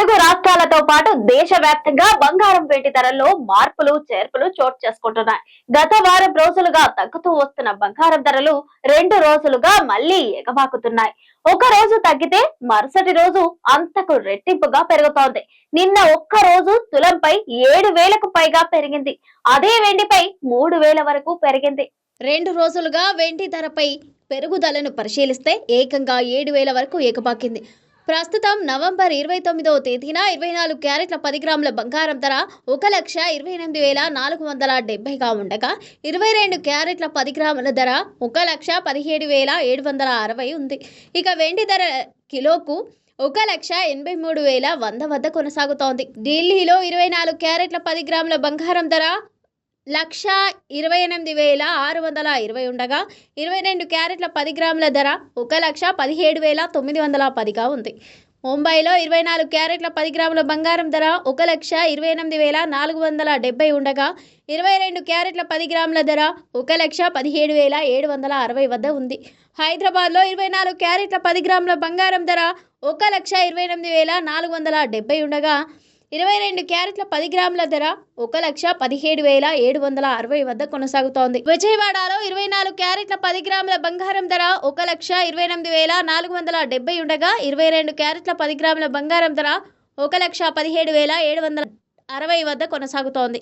తెలుగు రాష్ట్రాలతో పాటు దేశవ్యాప్తంగా బంగారం వెండి ధరల్లో మార్పులు చేర్పులు చోటు చేసుకుంటున్నాయి. గత వారం రోజులుగా తగ్గుతూ వస్తున్న బంగారం ధరలు రెండు రోజులుగా మళ్ళీ ఎగబాకుతున్నాయి. ఒక రోజు తగ్గితే మరుసటి రోజు అంతకు రెట్టింపుగా పెరుగుతోంది. నిన్న ఒక్క రోజు తులంపై ఏడు వేలకు పైగా పెరిగింది. అదే వెండిపై మూడు వేల వరకు పెరిగింది. రెండు రోజులుగా వెండి ధరపై పెరుగుదలను పరిశీలిస్తే ఏకంగా ఏడు వేల వరకు ఎగబాకింది. ప్రస్తుతం నవంబర్ ఇరవై తొమ్మిదవ తేదీన ఇరవై నాలుగు క్యారెట్ల పది గ్రాముల బంగారం ధర ఒక లక్ష ఇరవై ఎనిమిది వేల నాలుగు వందల డెబ్బైగా ఉండగా ఇరవై రెండు క్యారెట్ల పది గ్రాముల ధర ఒక లక్ష పదిహేడు వేల ఏడు వందల అరవై ఉంది. ఇక వెండి ధర కిలోకు ఒక లక్ష ఎనభై మూడు వేల వంద వద్ద కొనసాగుతోంది. ఢిల్లీలో ఇరవై నాలుగు క్యారెట్ల పది గ్రాముల బంగారం ధర లక్ష ఇరవై ఎనిమిది వేల ఆరు వందల ఇరవై ఉండగా ఇరవై రెండు క్యారెట్ల పది గ్రాముల ధర ఒక లక్ష పదిహేడు వేల తొమ్మిది వందల పదిగా ఉంది. ముంబైలో ఇరవై నాలుగు క్యారెట్ల పది గ్రాముల బంగారం ధర ఒక లక్ష ఇరవై ఎనిమిది వేల నాలుగు వందల డెబ్బై ఉండగా ఇరవై రెండు క్యారెట్ల పది గ్రాముల ధర ఒక లక్ష పదిహేడు వేల ఏడు వందల అరవై వద్ద ఉంది. హైదరాబాద్లో ఇరవై నాలుగు క్యారెట్ల పది గ్రాముల బంగారం ధర ఒక లక్ష ఇరవై ఎనిమిది వేల నాలుగు వందల డెబ్బై ఉండగా ఇరవై రెండు క్యారెట్ల పది గ్రాముల ధర ఒక లక్ష పదిహేడు వేల ఏడు వందల అరవై వద్ద కొనసాగుతోంది. విజయవాడలో ఇరవై నాలుగు క్యారెట్ల పది గ్రాముల బంగారం ధర ఒక లక్ష ఇరవై ఎనిమిది వేల నాలుగు వందల డెబ్బై ఉండగా ఇరవై రెండు క్యారెట్ల పది గ్రాముల బంగారం ధర ఒక లక్ష పదిహేడు వేల ఏడు వందల అరవై వద్ద కొనసాగుతోంది.